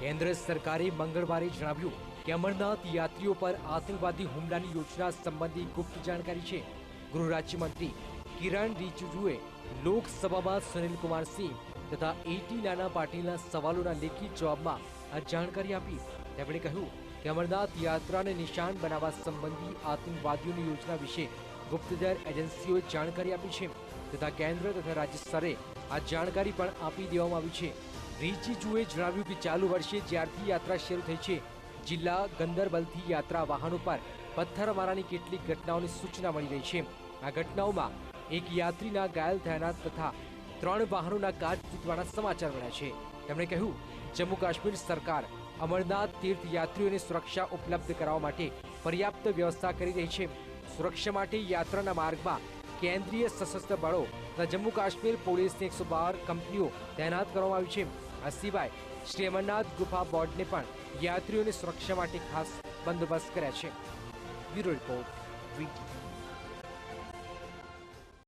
કેન્દ્ર સરકારે મંગળવારે જણાવ્યું કે અમરનાથ યાત્રીઓ પર આતંકવાદી હુમલાની યોજના સંબંધી ગુપ્ત જાણકારી છે. ગૃહ રાજ્યમંત્રી કિરણ રિજિજુએ લોકસભામાં સુનિલ કુમાર સિંહ તથા એટી નાના પાટીલના સવાલોના લેખિત જવાબમાં આ જાણકારી આપી. તેમણે કહ્યું કે અમરનાથ યાત્રાને નિશાન બનાવવા સંબંધી આતંકવાદીઓની યોજના વિશે ગુપ્તચર એજન્સીઓએ જાણકારી આપી છે તથા કેન્દ્ર તથા રાજ્ય સ્તરે આ જાણકારી પણ આપી દેવામાં આવી છે. રિજિજુએ જણાવ્યું કે ચાલુ વર્ષે જ્યારથી યાત્રા શરૂ થઈ છે, જિલ્લા ગંદરબલથી યાત્રા વાહનો પર પથ્થરમારાની કેટલીક ઘટનાઓની સૂચના મળી રહી છે. આ ઘટનાઓમાં એક યાત્રીના ઘાયલ થયાના તથા ત્રણ વાહનોના કાચ તૂટવાના સમાચાર મળ્યા છે. તેમણે કહ્યું, જમ્મુ કાશ્મીર સરકાર અમરનાથ તીર્થયાત્રીઓને સુરક્ષા ઉપલબ્ધ કરાવવા માટે પર્યાપ્ત વ્યવસ્થા કરી રહી છે. સુરક્ષા માટે યાત્રાના માર્ગમાં કેન્દ્રીય સશસ્ત્ર બળો તથા જમ્મુ કાશ્મીર પોલીસની એકસો બાર કંપનીઓ તૈનાત કરવામાં આવી છે. આ સિવાય શ્રી અમરનાથ ગુફા બોર્ડને પણ યાત્રીઓની સુરક્ષા માટે ખાસ બંદોબસ્ત કર્યા છે. Bureau report, VT.